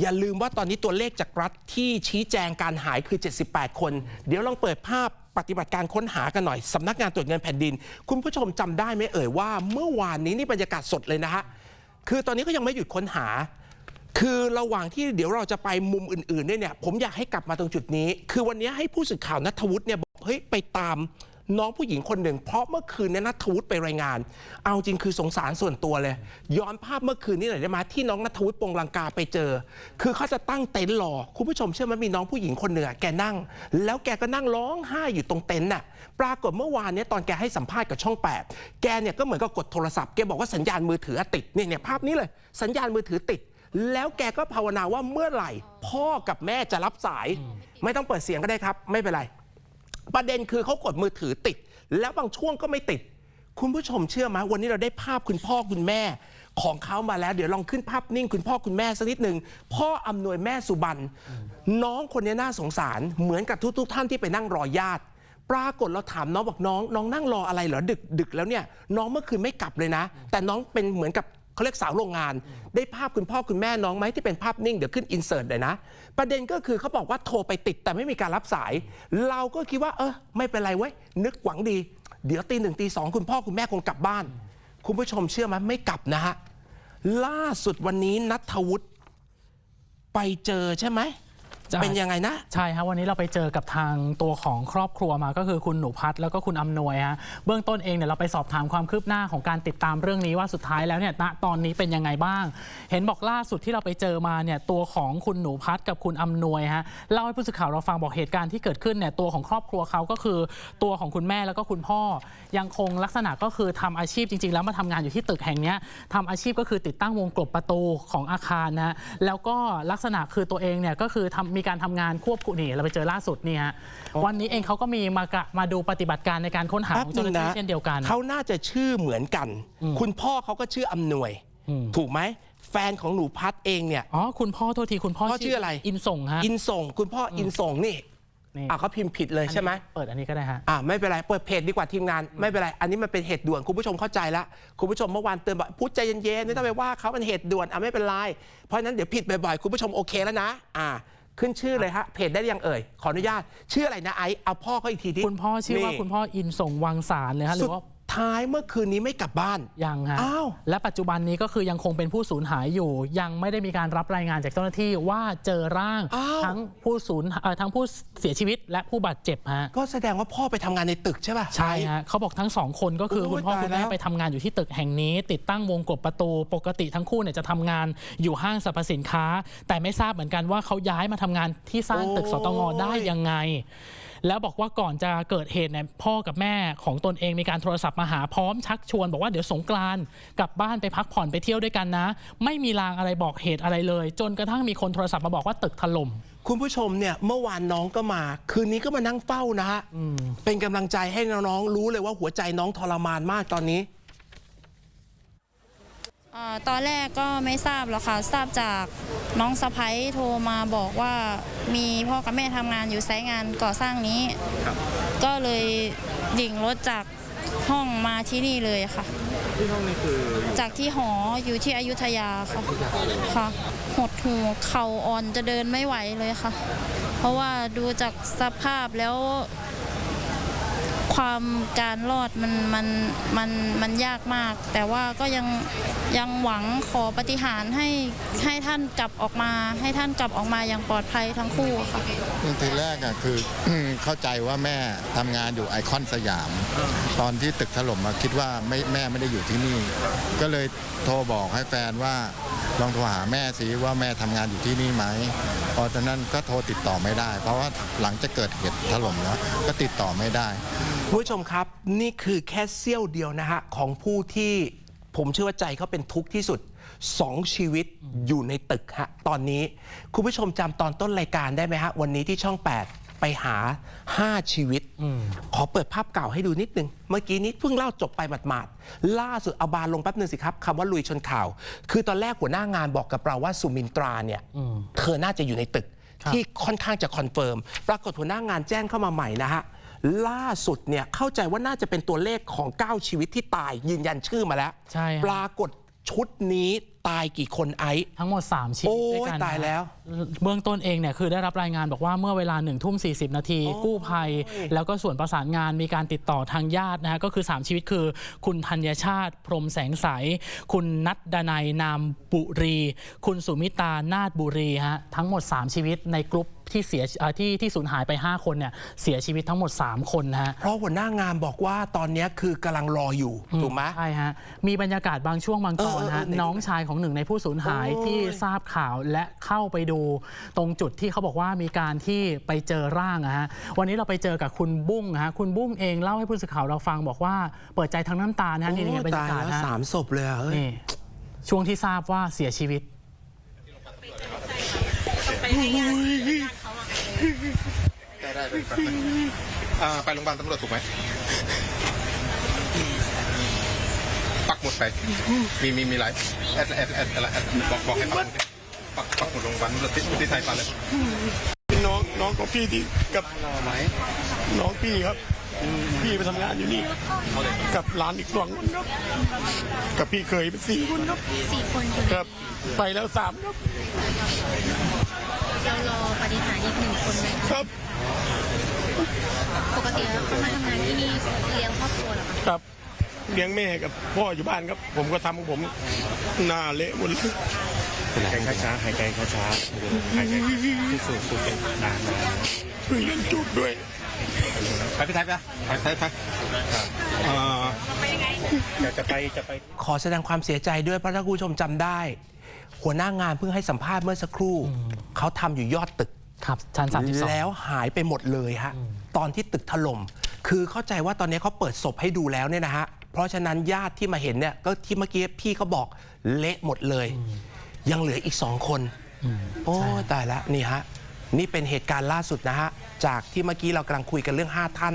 อย่าลืมว่าตอนนี้ตัวเลขจากรัฐที่ชี้แจงการหายคือ 78 คน เดี๋ยวลองเปิดภาพปฏิบัติการค้นหากันหน่อยสำนักงานตรวจเงินแผ่นดิน คุณผู้ชมจำได้ไหมเอ่ยว่าเมื่อวานนี้นี่บรรยากาศสดเลยนะฮะคือตอนนี้ก็ยังไม่หยุดค้นหา คือระหว่างที่เดี๋ยวเราจะไปมุมอื่นๆเนี่ยเนี่ย ผมอยากให้กลับมาตรงจุดนี้ คือวันนี้ให้ผู้สื่อข่าวนัทวุฒิเนี่ยบอกเฮ้ยไปตาม น้องผู้หญิงคนหนึ่ง เพราะเมื่อคืนเนี่ยนัทวุฒิไปรายงาน เอาจริงคือสงสารส่วนตัวเลย ย้อนภาพเมื่อคืนนี้หน่อยได้ไหมที่น้องนัทวุฒิปงลังกาไปเจอ คือเขาจะตั้งเต็นท์รอคุณผู้ชมเชื่อไหมมีน้องผู้หญิงคนหนึ่งอะแกนั่ง แล้วแกก็นั่งร้องไห้อยู่ตรงเต็นท์น่ะปรากฏเมื่อวานเนี้ตอนแกให้สัมภาษณ์กับช่อง 8 แกเนี่ยก็เหมือนกับกดโทรศัพท์แกบอกว่าสัญญาณมือถือติดเนี่ยเนี่ยภาพนี้เลย สัญญาณมือถือติดแล้วแกก็ภาวนาว่าเมื่อไหร่ พ่อกับแม่จะรับสาย ไม่ต้องเปิดเสียงก็ได้ครับ ไม่เป็นไร ประเด็นคือเขากดมือถือติด แล้วบางช่วงก็ไม่ติด คุณผู้ชมเชื่อไหมวันนี้เราได้ภาพคุณพ่อคุณแม่ ของเขามาแล้ว เดี๋ยวลองขึ้นภาพนิ่งคุณพ่อคุณแม่สักนิดหนึ่งพ่ออำนวยแม่สุบันน้องคนนี้น่าสงสาร เหมือนกับทุกๆท่านที่ไปนั่งรอญาติปรากฏเราถามน้องบอกน้อง น้องนั่งรออะไรเหรอดึกดึกแล้วเนี่ยน้องเมื่อคืนไม่กลับเลยนะ แต่น้องเป็นเหมือนกับ เขาเรียกสาวโรงงาน ได้ภาพคุณพ่อคุณแม่น้องไหมที่เป็นภาพนิ่งเดี๋ยวขึ้นอินเสิร์ตเลยนะ ประเด็นก็คือเขาบอกว่าโทรไปติดแต่ไม่มีการรับสาย เราก็คิดว่า เออไม่เป็นไรเว้ยนึกหวังดี เดี๋ยวตีหนึ่งตีสองคุณพ่อคุณแม่คงกลับบ้าน คุณผู้ชมเชื่อไหมไม่กลับนะฮะล่าสุดวันนี้นัทวุฒิไปเจอใช่ไหม ใช่ เป็นยังไงนะ ใช่ครับวันนี้เราไปเจอกับทางตัวของครอบครัวมาก็คือคุณหนูพัฒน์แล้วก็คุณอำนวยฮะเบื้องต้นเองเนี่ยเราไปสอบถามความคืบหน้าของการติดตามเรื่องนี้ว่าสุดท้ายแล้วเนี่ยณตอนนี้เป็นยังไงบ้าง เห็นบอกล่าสุดที่เราไปเจอมาเนี่ยตัวของคุณหนูพัฒน์กับคุณอำนวยฮะเล่าให้ผู้สื่อข่าวเราฟังบอกเหตุการณ์ที่เกิดขึ้นเนี่ยตัวของครอบครัวเขาก็คือตัวของคุณแม่แล้วก็คุณพ่อ ยังคงลักษณะก็คือทำอาชีพจริง ๆ แล้วมาทำงานอยู่ที่ตึกแห่งเนี้ยทำอาชีพก็คือติดตั้งวงกลบประตูของอาคารนะฮะแล้วก็ลักษณะคือตัวเองเนี่ยก็คือทำมีการทำงานควบคุมนี่เราไปเจอล่าสุดนี่ฮะวันนี้เองเขาก็มีมากะมาดูปฏิบัติการในการค้นหาของเจ้าหน้าที่เช่นเดียวกันเขาน่าจะชื่อเหมือนกัน คุณพ่อเขาก็ชื่ออำนวยอืมถูกไหมแฟนของหนูพัดเองเนี่ยอ๋อคุณพ่อโทษทีคุณพ่อพ่อชื่ออะไร อินส่งฮะอินส่ง คุณพ่ออินส่งนี่นี่อะเขาพิมพ์ผิดเลยใช่ไหมเปิดอันนี้ก็ได้ฮะอ่าไม่เป็นไรเปิดเพจดีกว่าทีมงานไม่เป็นไรอันนี้มันเป็นเหตุด่วนคุณผู้ชมเข้าใจแล้วคุณผู้ชมเมื่อวานเตือนบอกพูดใจเย็นๆไม่ต้องไปว่าเขาเป็นเหตุด่วนอะไม่เป็นไรเพราะฉะนั้นเดี๋ยวผิดบ่อยๆคุณผู้ชมโอเคแล้วนะ อ่า ขึ้นชื่อเลยฮะเพจได้หรือยังเอ่ยขออนุญาตชื่ออะไรนะไอซ์เอาพ่อเขาอีกทีดิ คุณพ่อชื่อว่านี่ คุณพ่ออินส่งวังสารเลยฮะหรืสุอดว่า ท้ายเมื่อคืนนี้ไม่กลับบ้าน ยังฮะอ้าว และปัจจุบันนี้ก็คือยังคงเป็นผู้สูญหายอยู่ ยังไม่ได้มีการรับรายงานจากเจ้าหน้าที่ว่าเจอร่างอ้าว ทั้งผู้สูญเอ่อทั้งผู้เสียชีวิตและผู้บาดเจ็บฮะ ก็แสดงว่าพ่อไปทำงานในตึกใช่ป่ะ ใช่ฮะเขาบอกทั้งสองคนก็คือโอ้ยคุณพ่อตายคุณแม่แล้ว ไปทำงานอยู่ที่ตึกแห่งนี้ ติดตั้งวงกบประตู ปกติทั้งคู่เนี่ยจะทำงานอยู่ห้างสรรพสินค้า แต่ไม่ทราบเหมือนกันว่าเขาย้ายมาทำงานที่สร้างตึกสตงได้ยังไง แล้วบอกว่าก่อนจะเกิดเหตุเนี่ยพ่อกับแม่ของตนเองมีการโทรศัพท์มาหาพร้อมชักชวน บอกว่าเดี๋ยวสงกรานต์กลับบ้านไปพักผ่อนไปเที่ยวด้วยกันนะ ไม่มีลางอะไรบอกเหตุอะไรเลย จนกระทั่งมีคนโทรศัพท์มาบอกว่าตึกถล่มคุณผู้ชมเนี่ยเมื่อวานน้องก็มา คืนนี้ก็มานั่งเฝ้านะฮะเป็นกำลังใจให้น้องๆรู้เลยว่าหัวใจน้องทรมานมากตอนนี้เอ่อ ตอนแรกก็ไม่ทราบหรอกค่ะทราบจากน้องสะพ้ยโทรมาบอกว่ามีพ่อกับแม่ทำงานอยู่ไซต์งานก่อสร้างนี้ ก็เลยดิ่งรถจากห้องมาที่นี่เลยค่ะ ที่ห้องนี้คืออยู่จากที่หออยู่ที่อยุธยาค่ะค่ะหดหูเข่าอ่อนจะเดินไม่ไหวเลยค่ะ เพราะว่าดูจากสภาพแล้ว ความการรอดมันมันมันมันยากมาก แต่ว่าก็ยังยังหวังขอปฏิหารให้ให้ท่านกลับออกมา ให้ท่านกลับออกมาอย่างปลอดภัยทั้งคู่ค่ะทีแรกอะคือเข้าใจว่าแม่ทำงานอยู่ไอคอนสยาม ตอนที่ตึกถล่มมาคิดว่าไม่แม่ไม่ได้อยู่ที่นี่ ก็เลยโทรบอกให้แฟนว่า ลองโทรหาแม่สิว่าแม่ทำงานอยู่ที่นี่ไหมพอตอนนั้นก็โทรติดต่อไม่ได้ เพราะว่าหลังจะเกิดเหตุถล่มแล้วก็ติดต่อไม่ได้คุณผู้ชมครับนี่คือแค่เสี้ยวเดียวนะฮะของผู้ที่ผมเชื่อว่าใจเขาเป็นทุกข์ที่สุดสองชีวิตอยู่ในตึกฮะตอนนี้ คุณผู้ชมจำตอนต้นรายการได้ไหมฮะวันนี้ที่ช่อง 8 ไปหา 5 ชีวิต ขอเปิดภาพเก่าให้ดูนิดนึง เมื่อกี้นี้เพิ่งเล่าจบไปหมาดๆ ล่าสุดเอาบานลงแป๊บนึงสิครับคำว่าลุยชนข่าว คือตอนแรกหัวหน้างานบอกกับเราว่าสุมินตราเนี่ยเธอน่าจะอยู่ในตึกครับที่ค่อนข้างจะคอนเฟิร์ม ปรากฏหัวหน้างานแจ้งเข้ามาใหม่นะฮะล่าสุดเนี่ยเข้าใจว่าน่าจะเป็นตัวเลขของ 9 ชีวิตที่ตายยืนยันชื่อมาแล้วใช่ฮะปรากฏชุดนี้ ตายกี่คนไอซ์ ทั้งหมด 3 ชีวิตโอ้ยด้วยกันตายแล้วเบื้องต้นเองเนี่ยคือได้รับรายงานบอกว่าเมื่อเวลา1นึ่ทุ่มสีนาทีกู้ภัย แล้วก็ส่วนประสานงานมีการติดต่อทางญาตินะฮะก็คือ 3 ชีวิตคือ คุณธัญชาติ พรหมแสงใส คุณนัดดนัยนามบุรี คุณสุมิตานาฏบุรีฮะทั้งหมด 3 ชีวิตในกลุ่ม ที่เสียเอ่อที่ที่สูญหายไป 5 คนเนี่ยเสียชีวิตทั้งหมด 3 คนนะฮะเพราะหัวหน้างานบอกว่าตอนเนี้ยคือกำลังรออยู่ถูกไหมใช่ฮะมีบรรยากาศบางช่วงบางตอนเออเออฮะเออน้องชายของหนึ่งในผู้สูญหายโอ้ยที่ทราบข่าวและเข้าไปดูตรงจุดที่เขาบอกว่ามีการที่ไปเจอร่างอะฮะวันนี้เราไปเจอกับคุณบุ้งฮะคุณบุ้งเองเล่าให้ผู้สื่อข่าวเราฟังบอกว่าเปิดใจทั้งน้ำตานะฮะนี่นี่โอ้บรรตายยากาศแล้วฮะสามศพเลยอะเอ้ยนี่ช่วงที่ทราบว่าเสียชีวิต ได้ได้ได้แป๊บนึงอ่าไปโรงพยาบาลตำรวจถูกไหมปักหมุดไป มีมีมีหลายแอดแอดแอดอะไรแอดบอกบอกให้ปักหมดปักปักหมุดโรงพยาบาลตำรวจที่ที่ไทยไปเลยน้องน้องของพี่ที่กับน้องพี่ครับ พี่ไปทำงานอยู่นี่ กับหลานอีกสองคนครับกับพี่เคยเป็นสี่คนครับสี่คนครับ ไปแล้วสามครับเรารอปฏิหารอีกหนึ่งคนไหมครับ ปกติแล้วเขามาทำงานที่นี่เลี้ยงครอบครัวเหรอคะครับเลี้ยงแม่กับพ่ออยู่บ้านครับ ผมก็ทำของผมหน้าเละหมดเลยหายใจช้าๆหายใจช้าๆหายใจที่สูดสูดเป็นนานเพิ่งเล่นจุดด้วยไปพี่ไทยไปไปไทยไปอ่าๆจะจะไปจะไป ขอแสดงความเสียใจด้วยเพราะถ้าคุณผู้ชมจำได้ หัวหน้างานเพิ่งให้สัมภาษณ์เมื่อสักครู่ เขาทำอยู่ยอดตึก ครับชั้น 32 แล้วหายไปหมดเลยฮะตอนที่ตึกถล่มคือเข้าใจว่าตอนนี้เขาเปิดศพให้ดูแล้วเนี่ยนะฮะเพราะฉะนั้นญาติที่มาเห็นเนี่ยก็ที่เมื่อกี้พี่เขาบอกเละหมดเลย ยังเหลืออีกสองคน โอ้ยตายแล้วนี่ฮะนี่เป็นเหตุการณ์ล่าสุดนะฮะ จากที่เมื่อกี้เรากำลังคุยกันเรื่อง 5 ท่าน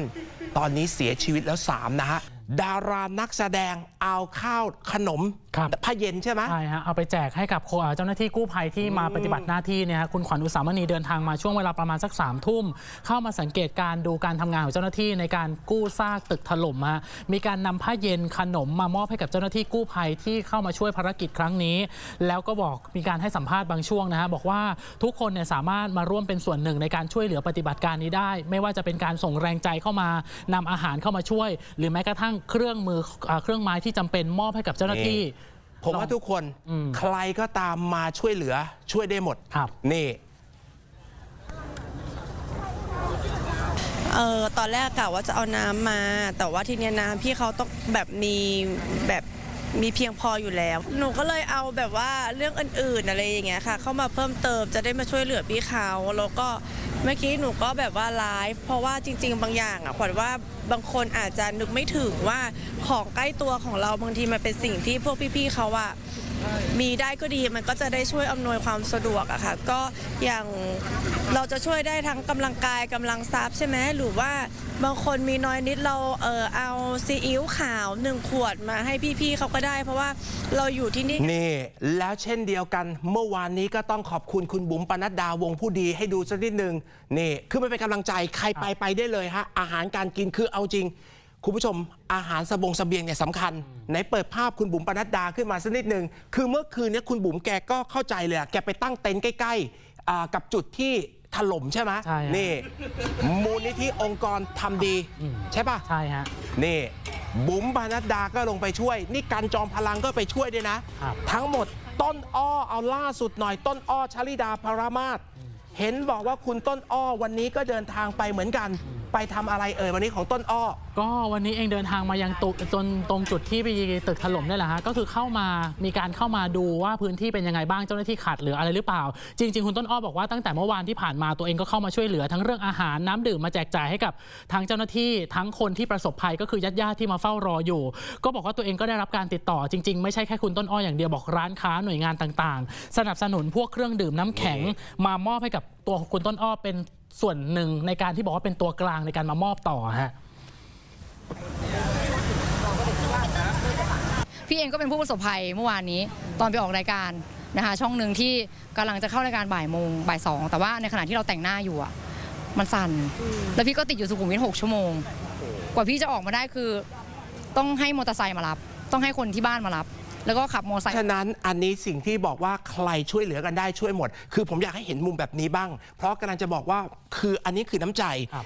ตอนนี้เสียชีวิตแล้ว 3 นะฮะ ดารานักแสดง เอาข้าวขนมครับ ผ้าเย็นใช่ไหม ใช่ฮะเอาไปแจกให้กับโคอ่าเจ้าหน้าที่กู้ภัยที่มาปฏิบัติหน้าที่เนี่ยฮะคุณขวัญอุสามณีเดินทางมาช่วงเวลาประมาณสักสามทุ่ม เข้ามาสังเกตการดูการทำงานของเจ้าหน้าที่ในการกู้ซากตึกถล่มฮะมีการนำผ้าเย็นขนมมามอบให้กับเจ้าหน้าที่กู้ภัยที่เข้ามาช่วยภารกิจครั้งนี้ แล้วก็บอกมีการให้สัมภาษณ์บางช่วงนะฮะบอกว่าทุกคนเนี่ยสามารถมาร่วมเป็นส่วนหนึ่งในการช่วยเหลือปฏิบัติการนี้ได้ ไม่ว่าจะเป็นการส่งแรงใจเข้ามานำอาหารเข้ามาช่วย หรือแม้กระทั่งเครื่องมืออ่าเครื่องไม้ที่จำเป็นมอบให้กับเจ้าหน้าที่ ผมว่าทุกคนอืม ใครก็ตามมาช่วยเหลือช่วยได้หมด ครับ นี่ เออตอนแรกกะว่าจะเอาน้ำมา แต่ว่าทีเนี้ยน้ำพี่เขาต้องแบบมีแบบมีเพียงพออยู่แล้ว หนูก็เลยเอาแบบว่าเรื่องอื่นๆอะไรอย่างเงี้ยค่ะ เข้ามาเพิ่มเติมจะได้มาช่วยเหลือพี่เขาแล้วก็ เมื่อกี้หนูก็แบบว่าไลฟ์เพราะว่าจริง ๆ บางอย่างอะขวัญว่าบางคนอาจจะนึกไม่ถึงว่าของใกล้ตัวของเราบางทีมันเป็นสิ่งที่พวกพี่ๆเขาอะ มีได้ก็ดีมันก็จะได้ช่วยอำนวยความสะดวกอะค่ะก็อย่างเราจะช่วยได้ทั้งกำลังกายกำลังทรัพย์ใช่ไหมหรือว่าบางคนมีน้อยนิดเราเออเอาซีอิ๊วขาวหนึ่งขวดมาให้พี่ๆเขาก็ได้ เพราะว่าเราอยู่ที่นี่นี่ แล้วเช่นเดียวกันเมื่อวานนี้ก็ต้องขอบคุณคุณบุ๋มปนัดดาวงผู้ดีให้ดูสักนิดหนึ่งนี่คือมันเป็นกำลังใจใครไปไปได้เลยฮะอาหารการกินคือเอาจริง คุณผู้ชมอาหารสบงเสบียงเนี่ยสำคัญไหนเปิดภาพคุณบุ๋มปนัดดาขึ้นมาสักนิดนึงคือเมื่อคืนเนี้คุณบุ๋มแกก็เข้าใจเลยอะแกไปตั้งเต็นท์ใกล้ๆอ่ากับจุดที่ถล่มใช่ไหมใช่ฮะ นี่ มูลนิธิองค์กรทำดี ใช่ปะ ใช่ฮะ นี่ บุ๋มปานัดดาก็ลงไปช่วย นี่กันจอมพลังก็ไปช่วยด้วยนะ ครับ ทั้งหมดต้นอ้อเอาล่าสุดหน่อยต้นอ้อชลิดาพารามาศเห็นบอกว่าคุณต้นอ้อวันนี้ก็เดินทางไปเหมือนกัน ไปทำอะไรเอ่ยวันนี้ของต้นอ้อ ก็วันนี้เองเดินทางมายังตุจนตรงจุดที่ไปตึกถล่มนี่แหละฮะก็คือเข้ามามีการเข้ามาดูว่าพื้นที่เป็นยังไงบ้างเจ้าหน้าที่ขาดเหลืออะไรหรือเปล่า จริง ๆ คุณต้นอ้อบอกว่าตั้งแต่เมื่อวานที่ผ่านมาตัวเองก็เข้ามาช่วยเหลือทั้งเรื่องอาหารน้ำดื่มมาแจกจ่ายให้กับทั้งเจ้าหน้าที่ทั้งคนที่ประสบภัยก็คือญาติๆที่มาเฝ้ารออยู่ ก็บอกว่าตัวเองก็ได้รับการติดต่อจริง ๆ ไม่ใช่แค่คุณต้นอ้ออย่างเดียวบอกร้านค้าหน่วยงานต่างๆ สนับสนุนพวกเครื่องดื่มน้ำแข็งมามอบให้กับตัวคุณต้นอ้อเป็น ส่วนหนึ่งในการที่บอกว่าเป็นตัวกลางในการมามอบต่อฮะพี่เองก็เป็นผู้ประสบภัยเมื่อวานนี้ ตอนไปออกรายการนะคะช่องหนึ่งที่กำลังจะเข้ารายการบ่ายโมงบ่ายสองแต่ว่าในขณะที่เราแต่งหน้าอยู่อะมันสั่น แล้วพี่ก็ติดอยู่สุขุมวิทหกชั่วโมง กว่าพี่จะออกมาได้คือ ต้องให้มอเตอร์ไซค์มารับ ต้องให้คนที่บ้านมารับ แล้วก็ขับมอเตอร์ไซค์ ฉะนั้นอันนี้สิ่งที่บอกว่าใครช่วยเหลือกันได้ช่วยหมด คือผมอยากให้เห็นมุมแบบนี้บ้าง เพราะกำลังจะบอกว่าคืออันนี้คือน้ำใจ ครับ